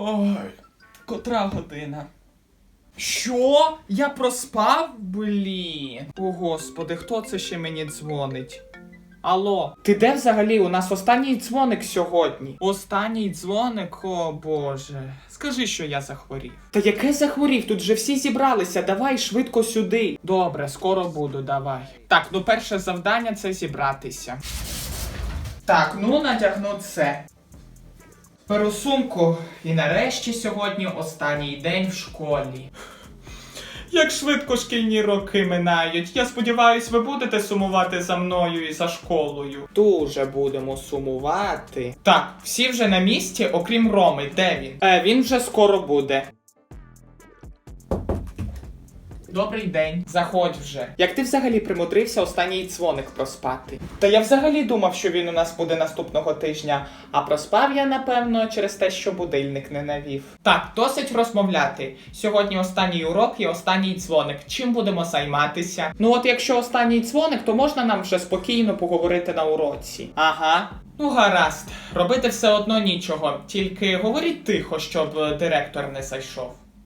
Ой, котра година? Що? Я проспав? Блін. О господи, хто це ще мені дзвонить? Алло, ти де взагалі? У нас останній дзвоник сьогодні. Останній дзвоник, о боже. Скажи, що я захворів. Та яке захворів? Тут же всі зібралися. Давай швидко сюди. Добре, скоро буду, давай. Так, ну перше завдання це зібратися. Так, ну надягну це. Беру сумку, і нарешті сьогодні останній день в школі. Як швидко шкільні роки минають. Я сподіваюсь, ви будете сумувати за мною і за школою. Дуже будемо сумувати. Так, всі вже на місці, окрім Роми. Де він? Е, він вже скоро буде. Добрий день, заходь вже. Як ти взагалі примудрився останній дзвоник проспати? Та я взагалі думав, що він у нас буде наступного тижня, а проспав я, напевно, через те, що будильник не навів. Так, досить розмовляти. Сьогодні останній урок і останній дзвоник. Чим будемо займатися? Ну от якщо останній дзвоник, то можна нам вже спокійно поговорити на уроці. Ага. Ну, гаразд, робити все одно нічого, тільки говоріть тихо, щоб директор не зайшов.